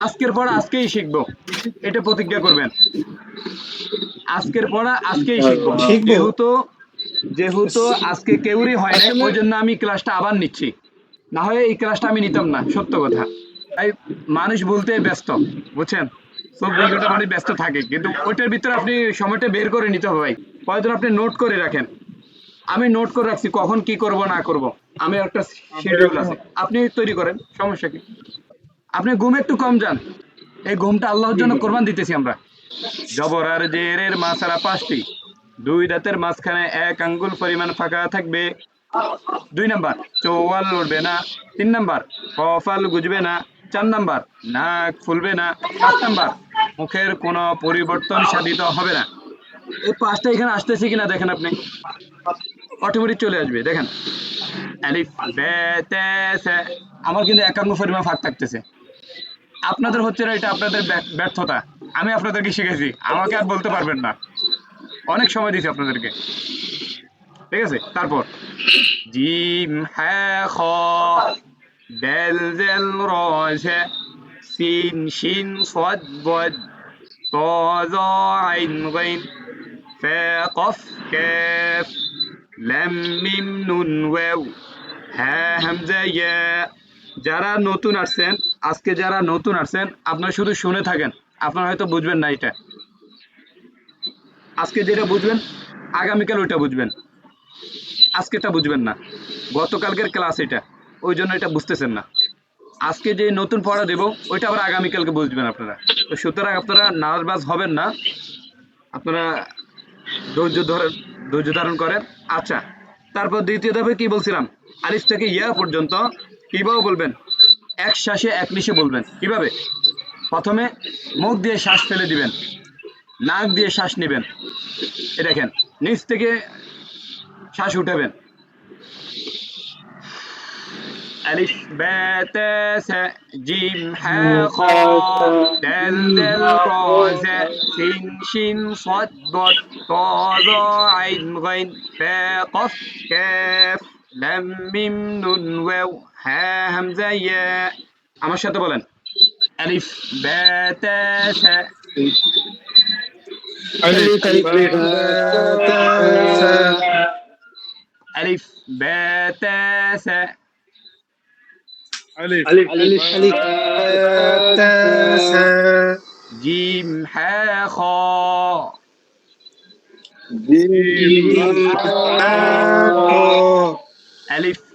আজকের পড়া আজকেই শিখব। এটা প্রতিজ্ঞা করবেন। আজকের পড়া আজকেই শিখব। যেহেতু যেহেতু আজকে কেউরই হয় না ওই জন্য আমি ক্লাসটা আবার নিচ্ছি। না হয় এই ক্লাসটা আমি নিতাম না সত্য কথা। তাই মানুষ বলতে ব্যস্ত বুঝছেন? চব্বিশ ঘণ্টা মানুষ ব্যস্ত থাকে কিন্তু ওইটার ভিতরে আপনি সময়টা বের করে নিতে হবে ভাই। প্রয়োজন আপনি নোট করে রাখেন? আমি নোট করে রাখছি কখন কি করব না করব। আমি একটা শিডিউল আছে। আপনি তৈরি করেন সমস্যা কি? আপনি ঘুম একটু কম যান। এই ঘুমটা আল্লাহর জন্য কোরবান দিতেছি আমরা। জবর আর জেরের মাসারা পাঁচটি। দুই দাঁতের মাঝখানে এক আঙ্গুল পরিমাণ ফাঁকা থাকবে। দুই নাম্বার চৌয়াল লড়বে না। তিন নাম্বার কফাল গুজবে না। চার নাম্বার নাক ফুলবে না। পাঁচ নাম্বার মুখের কোনো পরিবর্তন সাধিত হবে না। এই পাঁচটা এখানে আসতেছে কিনা দেখেন আপনি। অটোমেটিক চলে আসবে দেখেন। আমার কিন্তু একাঙ্গ পরিমাণ ফাঁক থাকতেছে। আপনাদের হচ্ছে না এটা আপনাদের ব্যর্থতা। আমি আপনাদেরকে শিখেছি আমাকে আর বলতে পারবেন না। অনেক সময় দিয়েছি আপনাদেরকে। ঠিক আছে? তারপর। জিম হ্যাঁ খ। ডেল জেল রছে সিন শিন সদ বদ। ত জ আইন গাইন। ফে কফ কেফ। লাম মিম নুন ওয়াও। হ্যাঁ হামজা ইয়া যারা নতুন আসছেন, আজকে যারা নতুন আসছেন, আপনারা শুধু শুনে থাকেন। আপনারা হয়তো বুঝবেন না এটা। আজকে যেটা বুঝবেন, আগামীকাল ওইটা বুঝবেন। আজকেটা বুঝবেন না। গতকালকের ক্লাস এটা। ওই জন্য এটা বুঝতেছেন না। আজকে যে নতুন পড়া দেব, ওইটা আবার আগামীকালকে বুঝবেন আপনারা। তো সুতরাং আপনারা নার্ভাস হবেন না। আপনারা ধৈর্য ধরেন ধৈর্য ধারণ করেন। আচ্ছা তারপর দ্বিতীয় ধাপে কি বলছিলাম? আলিফ থেকে ইয়া পর্যন্ত কিভাবে বলবেন এক শ্বাসে এক নিশে বলবেন কিভাবে প্রথমে মুখ দিয়ে শ্বাস ফেলে দিবেন নাক দিয়ে শ্বাস নেবেন এ দেখেন নিচ থেকে শ্বাস উঠাবেন ألف باء تاء ساء جيم حاء خاء دال دال راء زاء سين شين صاد ضاد طاء ظا عين غين فاء قف كاف لام ميم نون واو হ্যাঁ হামজা ইয়া আমার সাথে বলেন আলিফ বা তা সা ألف আলিফ বা তা সা ألف ألف ألف تاسع জিম হ্যাঁ খ جيم حاء আলিফ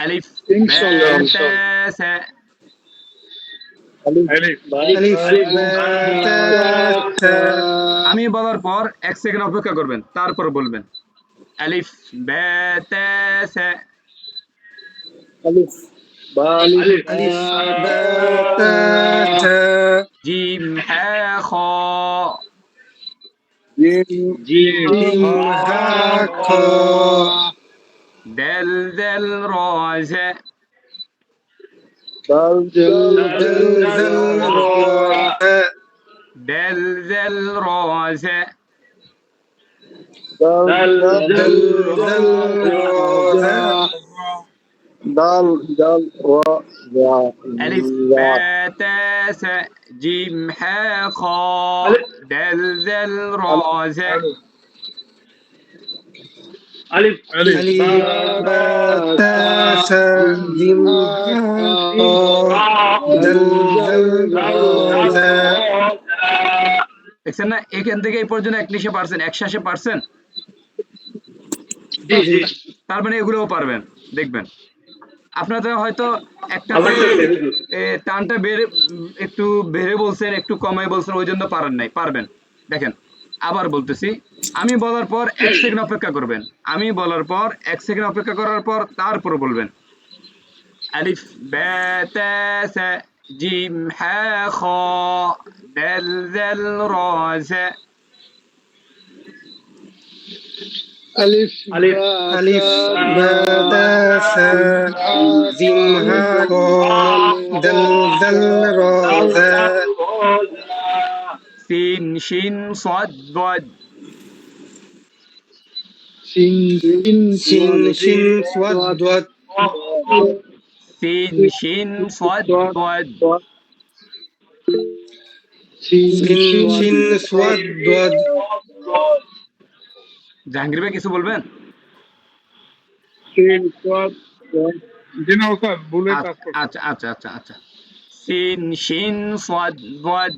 Alif. আমি বলার পর এক সেকেন্ড অপেক্ষা করবেন তারপর বলবেন। আলিফ আলিফ জিম হ্যা খ জিম জিম হ্যা খ دل دل راجع. دل دل راجع. دل دل راجع. دل دل راجع دل دل راجع ألف باء تاء ساء جيم حاء خاء دل دل راجع. আলিফ। আলিফ। তাসাদিম দেখছেন না? এখান থেকে এই পর্যন্ত একলিশে পারছেন একশাসে পারছেন? তার মানে এগুলোও পারবেন দেখবেন। আপনাদের হয়তো একটা টানটা বেড়ে একটু বেড়ে বলছেন একটু কমে বলছেন ওই জন্য পারেন নাই পারবেন। দেখেন আবার বলতেছি আমি বলার পর এক সেকেন্ড অপেক্ষা করবেন আমি বলার পর এক সেকেন্ড অপেক্ষা করার পর তারপর বলবেন আলিফ বা তা সা জিম হ্যাঁ খ দেল দেল র জে ألف ألف ألف باء ثاء جيم ها قاف دل دل را ذا সিন শিন صاد ضاد سين سين سين صاد ضاد সিন শিন صاد ضاد سين سين صاد ضاد জাহাঙ্গীর ভাই কিছু বলবেন سين صاد ضاد জি না ওস্তাদ ভুলে কাজ করছি আচ্ছা আচ্ছা আচ্ছা আচ্ছা সিন শিন صاد ضاد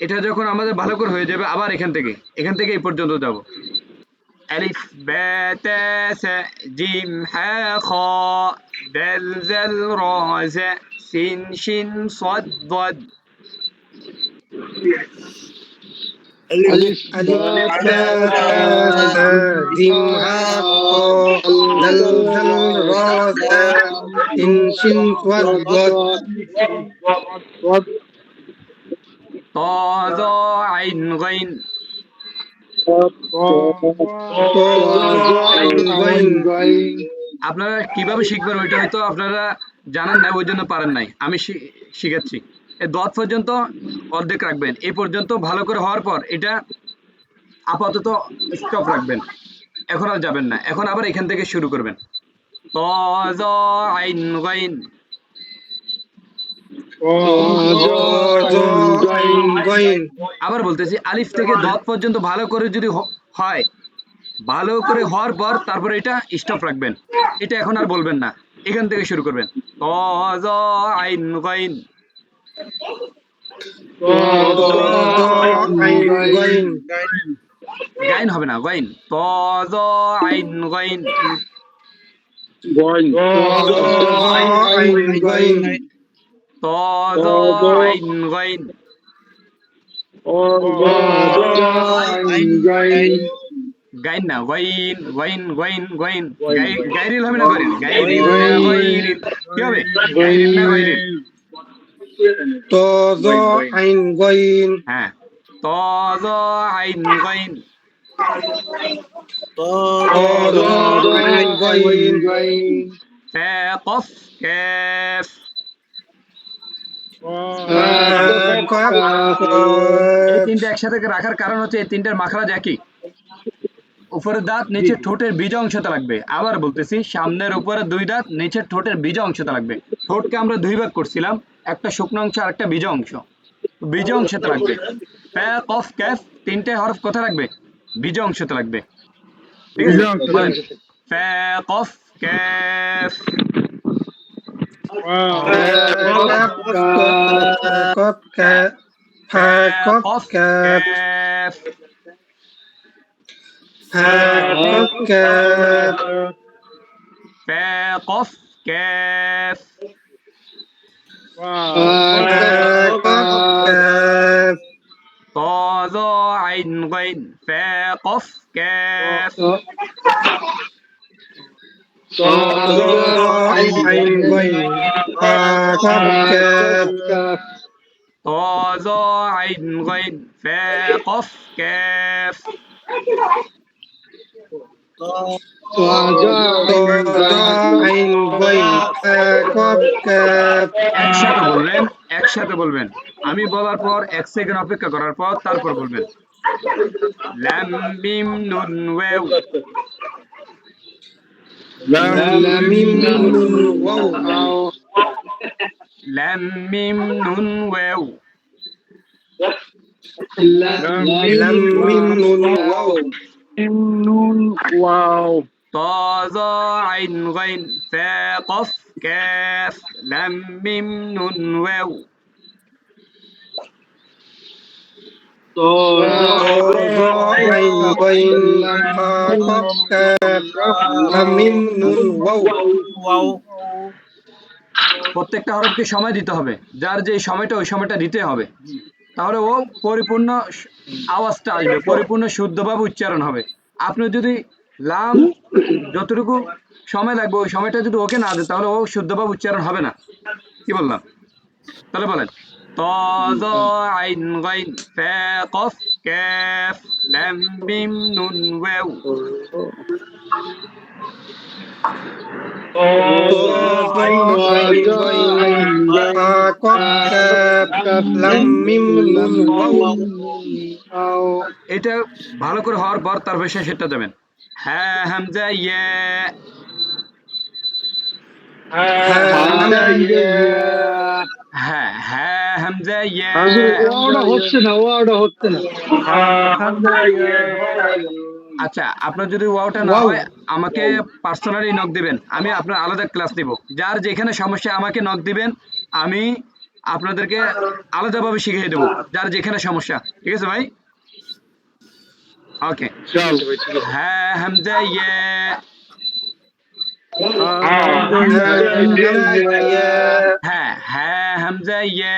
এটা যখন আমাদের ভালো করে হয়ে যাবে আবার এখান থেকে এখান থেকে এই পর্যন্ত যাব ألف باء تاء ثاء جيم حاء خاء دال ذل را زاء سين شين صاد ضاد ألف باء ثاء جيم ها قاف دل دل را ذا سين سين صاد ضاد طا عين غين. আপনারা কীভাবে শিখবেন ওইটা হয়তো আপনারা জানেন না ওই জন্য পারেন নাই। আমি শিখাচ্ছি দশ পর্যন্ত অর্ধেক রাখবেন। এই পর্যন্ত ভালো করে হওয়ার পর এটা আপাতত স্টপ রাখবেন। এখন আর যাবেন না। এখন আবার এখান থেকে শুরু করবেন। ত আইন, গাইন। আবার বলতেছি আলিফ থেকে দত পর্যন্ত ভালো করে যদি হয় ভালো করে হওয়ার পর তারপরে এটা স্টপ রাখবেন। এটা এখন আর বলবেন না। এখান থেকে শুরু করবেন। আইন গাইন। গাইন হবে না গাইন। ত জ আইন গাইন। ত জ আইন গাইন গাইন না গাইন গাইন গাইন গাইন গাই- গাইরিল হবে না গাইরিল গাইরিল না গাইরিল কি হবে গাইরিল না গাইরিল হ্যাঁ ত জ আইন গাইন তা কফ কাফ এই তিনটা একসাথে রাখার কারণ হচ্ছে এই তিনটার মাখরাজ একই। উপরের দাঁত নিচের ঠোঁটের বীজ অংশতে লাগবে। আবার বলতেছি সামনের উপরে দুই দাঁত নিচের ঠোঁটের বীজ অংশতে লাগবে। ঠোঁটকে আমরা দুই ভাগ করছিলাম একটা শুকনো অংশ আর একটা বীজ অংশ। বীজ অংশতে লাগবে। কফ ক্যাফ তিনটে হরফ কোথায় লাগবে? বীজ অংশতে লাগবে। ঠিক আছে? Cop cat. Hà cop cat. Hà cop cat. Hà cop cat. To do عين غين فا قف كاف to do عين غين طا ظا عين غين فا قف كاف একসাথে বলবেন একসাথে বলবেন আমি বলার পর এক সেকেন্ড অপেক্ষা করার পর তারপর বলবেন লাম মিম নুন ওয়াও লাম মিম নুন ওয়াও Lam mim nun waw. Lam mim nun waw. Mim nun waw. طا ظا عين غين ثا قف كاف لم ميم نون واو لم ميم نون واو প্রত্যেকটা হরফকে সময় দিতে হবে। যার যে সময়টা, ওই সময়টা দিতে হবে। তাহলে ও পরিপূর্ণ আওয়াজটা আসবে, পরিপূর্ণ শুদ্ধভাবে উচ্চারণ হবে। আপনি যদি লাম যতটুকু সময় লাগবে, ওই সময়টা যদি ওকে না দেন, তাহলে ও শুদ্ধভাবে উচ্চারণ হবে না। কি বললাম? তাহলে বলেন ত জ আইন গাইন ফা কফ কাফ লাম মিম নুন ওয়াও এটা ভালো করে হওয়ার পর তারপর শেষেরটা দেবেন। হ্যাঁ হামজা ইয়া। হ্যাঁ হ্যাঁ হামজা ইয়া। ওটা হচ্ছে না ওটা হচ্ছে না। আচ্ছা আপনার যদি ওয়াওটা না হয় আমাকে পার্সোনালি নক দিবেন। আমি আপনার আলাদা ক্লাস নিব। যার যেখানে সমস্যা আমাকে নক দিবেন। আমি আপনাদেরকে আলাদাভাবে শিখিয়ে দেবো যার যেখানে সমস্যা। ঠিক আছে ভাই? ওকে হ্যাঁ হামজা ইয়া। হ্যাঁ হ্যাঁ হামজা ইয়া।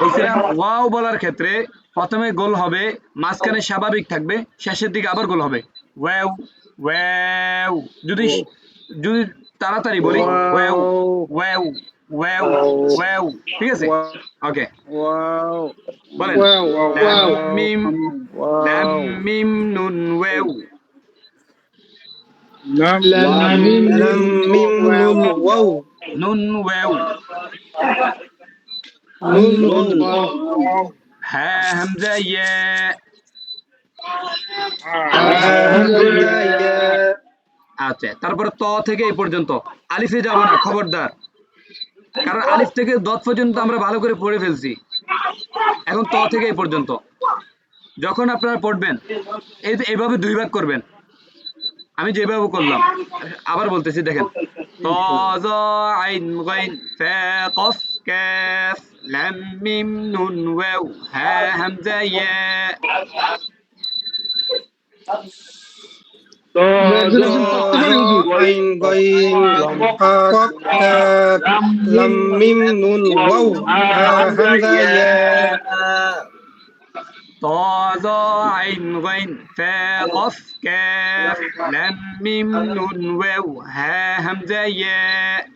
বলছিলাম ওয়াও বলার ক্ষেত্রে প্রথমে গোল হবে মাঝখানে স্বাভাবিক থাকবে শেষের দিকে আবার গোল হবে। ওয়াও ওয়াও যদি যদি তাড়াতাড়ি বলি ওয়াও ওয়াও ওয়াও ওয়াও ঠিক আছে? ওকে। বলেন। লাম মিম লাম মিম নুন ওয়াও। নুন ওয়াও। আচ্ছা তারপরে ত থেকে এই পর্যন্ত। আলিফে না, খবরদার। কারণ আলিফ থেকে দত পর্যন্ত আমরা ভালো করে পড়ে ফেলছি। এখন ত থেকে এই পর্যন্ত। যখন আপনারা পড়বেন, এই এইভাবে দুই ভাগ করবেন। আমি যেভাবে করলাম, আবার বলতেছি, দেখেন। ত, জ, আইন, গাইন কফ। كاف لام ميم نون واو ها همزة ياء غين غين قاف كاف لام ميم نون واو ها همزة ياء طازا عين غين فا قف كاف لام ميم نون واو ها همزة ياء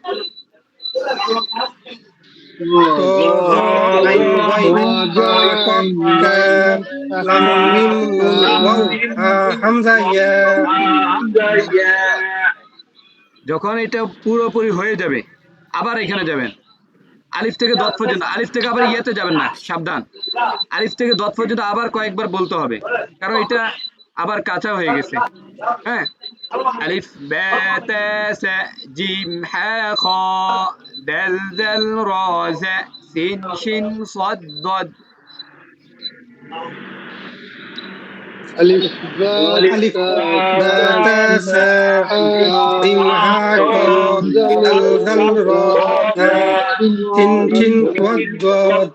যখন এটা পুরোপুরি হয়ে যাবে, আবার এখানে যাবেন। আলিফ থেকে দত পর্যন্ত, আলিফ থেকে আবার ইয়েতে যাবেন না, সাবধান। আলিফ থেকে দত পর্যন্ত আবার কয়েকবার বলতে হবে, কারণ এটা আবার কাঁচা হয়ে গেছে। হ্যাঁ? আলিফ বে তে সে জিম হা খ। দাল দাল র জা সিন শিন صاد ضاد ألف ألف باء تاء ساء جيم حاء قاف دال دال را تن تن ضاد ضاد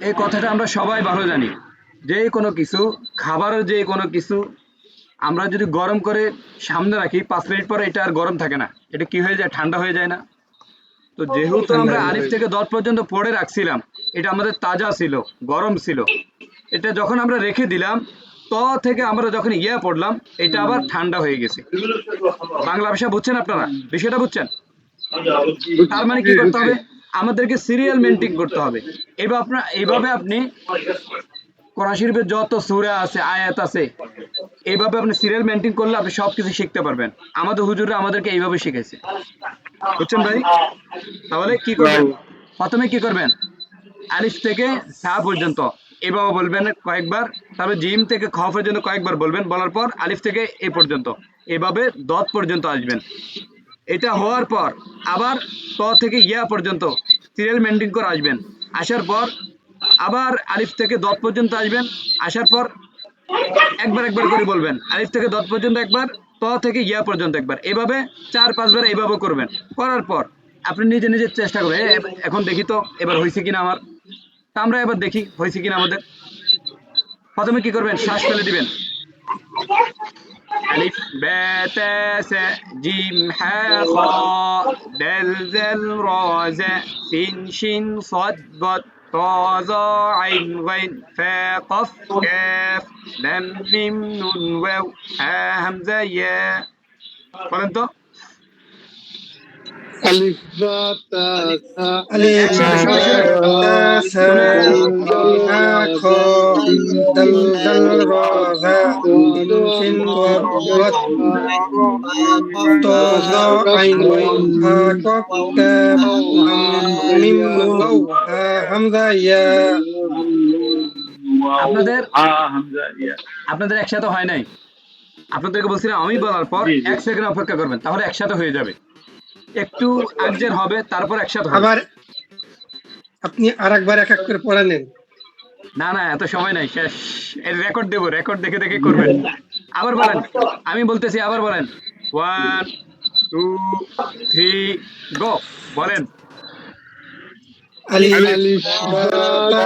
এই কথাটা আমরা সবাই ভালো জানি যে কোনো কিছু খাবারের যে কোনো কিছু আমরা যদি গরম করে সামনে রাখি পাঁচ মিনিট পরে এটা আর গরম থাকে না। এটা কি হয়ে যায়? ঠান্ডা হয়ে যায় না। তো যেহেতু আমরা আলিফ থেকে দশ পর্যন্ত পড়ে রাখছিলাম এটা আমাদের তাজা ছিল গরম ছিল। এটা যখন আমরা রেখে দিলাম ত থেকে আমরা যখন ইয়া পড়লাম এটা আবার ঠান্ডা হয়ে গেছে। বাংলা ভাষা বুঝছেন আপনারা? বিষয়টা বুঝছেন? তার মানে কি করতে হবে? আমাদেরকে সিরিয়াল মেনটেন করতে হবে। এবার আপনার এইভাবে আপনি কোরআন শরীফের যত সূরা আছে আয়াত আছে এইভাবে আপনি সিরিয়াল মেনটেন করলে আপনি সবকিছু শিখতে পারবেন। আমাদের হুজুররা আমাদেরকে এইভাবে শিখেছে বুঝছেন ভাই? তাহলে কি করবেন? প্রথমে কি করবেন? আলিফ থেকে সা পর্যন্ত। এভাবে বলবেন কয়েকবার, তারপর জিম থেকে খ পর্যন্ত কয়েকবার বলবেন। বলার পর আলিফ থেকে এ পর্যন্ত। এভাবে দত পর্যন্ত আসবেন। এটা হওয়ার পর আবার ত থেকে ইয়া পর্যন্ত সিরিয়াল মেনটেন করে আসবেন। আসার পর আবার আলিফ থেকে দত পর্যন্ত আসবেন। আসার পর একবার একবার করে বলবেন আলিফ থেকে দত পর্যন্ত একবার ত থেকে ইয়া পর্যন্ত একবার এভাবে চার পাঁচবার এইভাবে করবেন করার পর আপনি নিজে নিজে চেষ্টা করবেন এ- এখন দেখি তো এবার হয়েছে কিনা আমার তা আমরা এবার দেখি হয়েছে কিনা আমাদের প্রথমে কি করবেন শ্বাস ফেলে দিবেন ألف باء تاء ساء جيم حاء خاء دال ذال را زاء سين شين صاد ضاد طازا عين غين فا قف كاف لم ميم نون واو ها همزة يا قلنا তো আলিফ বা তা সা ألف باء تاء ها خ دل دل را ذا شين ضاد ضاد طا ظا عين غين ها قاف كاف ميم نون واو ها همزة يا আপনাদের আপনাদের একসাথে হয় নাই আপনাদেরকে বলছিলাম আমি বলার পর এক সেকেন্ড অপেক্ষা করবেন তাহলে একসাথে হয়ে যাবে একটু একজের হবে তারপর একসাথে আবার আপনি আরেকবার এক এক করে পড়া নেন না না এত সময় নাই শেষ এর রেকর্ড দেব রেকর্ড দেখে দেখে করবেন আবার বলেন আমি বলতেছি আবার বলেন ওয়ান টু থ্রি গো বলেন আলিফ আলিফ বা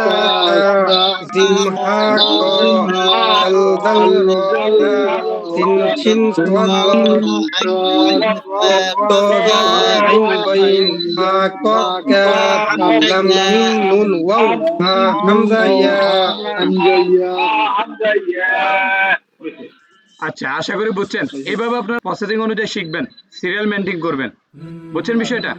আচ্ছা আশা করি বুঝছেন। এইভাবে আপনার প্রসেসিং অনুযায়ী শিখবেন সিরিয়াল মেন্টিং করবেন। বুঝছেন বিষয়টা?